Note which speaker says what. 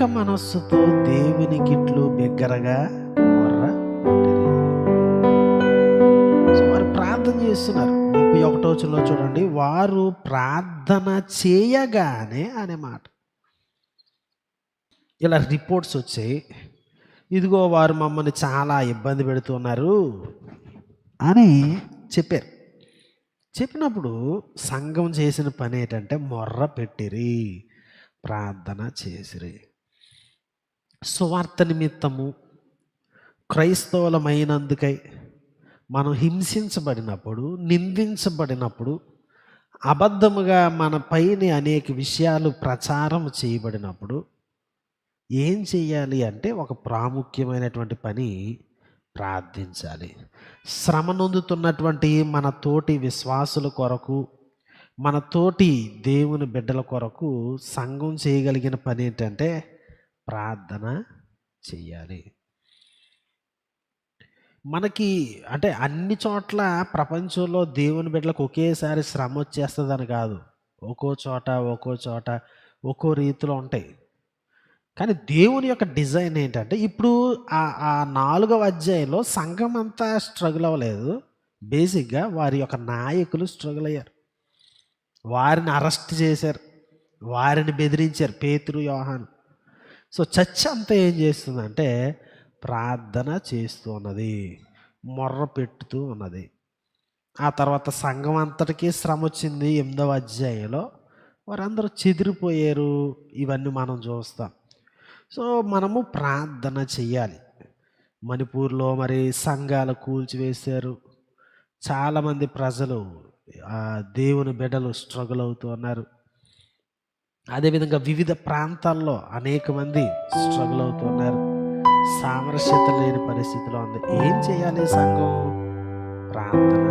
Speaker 1: ఏక మనస్సుతో దేవునికిట్లు బిగ్గరగా మొర్ర సో వారు ప్రార్థన చేస్తున్నారు. ముప్పై ఒకటో వచనంలో చూడండి. వారు ప్రార్థన చేయగానే అనే మాట. ఇలా రిపోర్ట్స్ వచ్చాయి. ఇదిగో వారు మమ్మల్ని చాలా ఇబ్బంది పెడుతున్నారు అని చెప్పారు. చెప్పినప్పుడు సంఘం చేసిన పని ఏంటంటే మొర్ర పెట్టిరి ప్రార్థన చేసిరి. సువార్త నిమిత్తము క్రైస్తవులమైనందుకై మనం హింసించబడినప్పుడు నిందించబడినప్పుడు అబద్ధముగా మన పైన అనేక విషయాలు ప్రచారం చేయబడినప్పుడు ఏం చేయాలి అంటే ఒక ప్రాముఖ్యమైనటువంటి పని ప్రార్థించాలి. శ్రమ నొందుతున్నటువంటి మన తోటి విశ్వాసుల కొరకు మన తోటి దేవుని బిడ్డల కొరకు సంఘం చేయగలిగిన పని ఏంటంటే ప్రార్థన చెయ్యాలి. మనకి అంటే అన్ని చోట్ల ప్రపంచంలో దేవుని బిడ్డలకు ఒకేసారి శ్రమ వచ్చేస్తుందని కాదు. ఒక్కో చోట ఒక్కో చోట ఒక్కో రీతిలో ఉంటాయి. కానీ దేవుని యొక్క డిజైన్ ఏంటంటే ఇప్పుడు ఆ ఆ నాలుగవ అధ్యాయంలో సంఘం అంతా స్ట్రగుల్ అవ్వలేదు. బేసిక్గా వారి యొక్క నాయకులు స్ట్రగుల్ అయ్యారు. వారిని అరెస్ట్ చేశారు. వారిని బెదిరించారు. పేతురు యోహాను. సో చర్చ్ అంతా ఏం చేస్తుందంటే ప్రార్థన చేస్తూ ఉన్నది మొర్ర పెట్టుతూ ఉన్నది. ఆ తర్వాత సంఘం అంతటికీ శ్రమ వచ్చింది ఎనిమిదవ అధ్యాయంలో. వారందరూ చెదిరిపోయారు. ఇవన్నీ మనం చూస్తాం. సో మనము ప్రార్థన చెయ్యాలి మణిపూర్లో మరి సంఘాలు కూల్చివేశారు. చాలామంది ప్రజలు ఆ దేవుని బిడ్డలు స్ట్రగుల్ అవుతూ ఉన్నారు. అదేవిధంగా వివిధ ప్రాంతాల్లో అనేక మంది స్ట్రగుల్ అవుతున్నారు సామరస్యత లేని పరిస్థితిలో ఉంది. ఏం చేయాలి సంఘం? ప్రార్థన.